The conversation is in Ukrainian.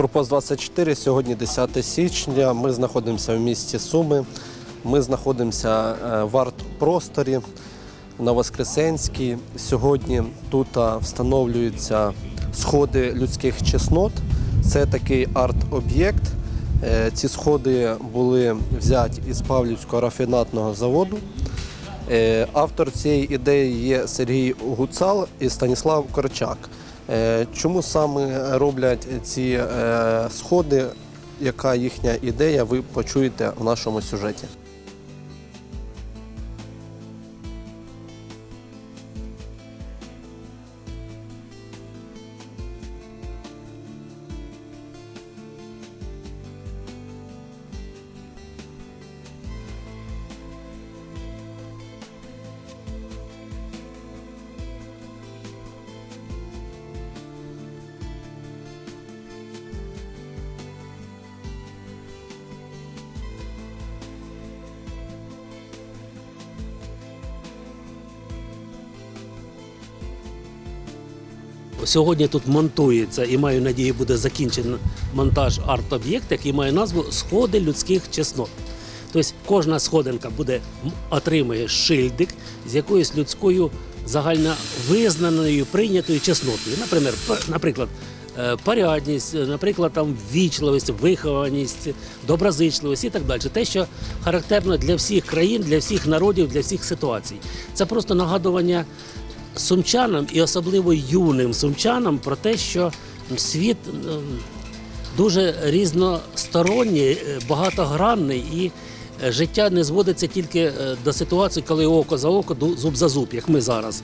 Форпост 24, сьогодні 10 січня. Ми знаходимося в місті Суми. Ми знаходимося е, в арт-просторі на Воскресенській. Сьогодні тут встановлюються сходи людських чеснот. Це такий арт-об'єкт. Е, Ці сходи були взяті із Павлівського рафінатного заводу. Е, Автор цієї ідеї є Сергій Гуцал і Станіслав Корчак. Е, Чому саме роблять ці е, сходи? Яка їхня ідея, ви почуєте в нашому сюжеті. Сьогодні тут монтується і маю надію, буде закінчений монтаж арт-об'єкта, який має назву Сходи людських чеснот. Тобто кожна сходинка буде отримує шильдик з якоюсь людською загально визнаною, прийнятою чеснотою. Наприклад, наприклад, е, порядність, е, наприклад, там ввічливість, вихованість, доброзичливість і так далі. Те, що характерно для всіх країн, для всіх народів, для всіх ситуацій. Це просто нагадування сумчанам і особливо юним сумчанам про те, що світ ем, дуже різносторонній, е, багатогранний і е, життя не зводиться тільки е, до ситуації, коли око за око, зуб за зуб, як ми зараз.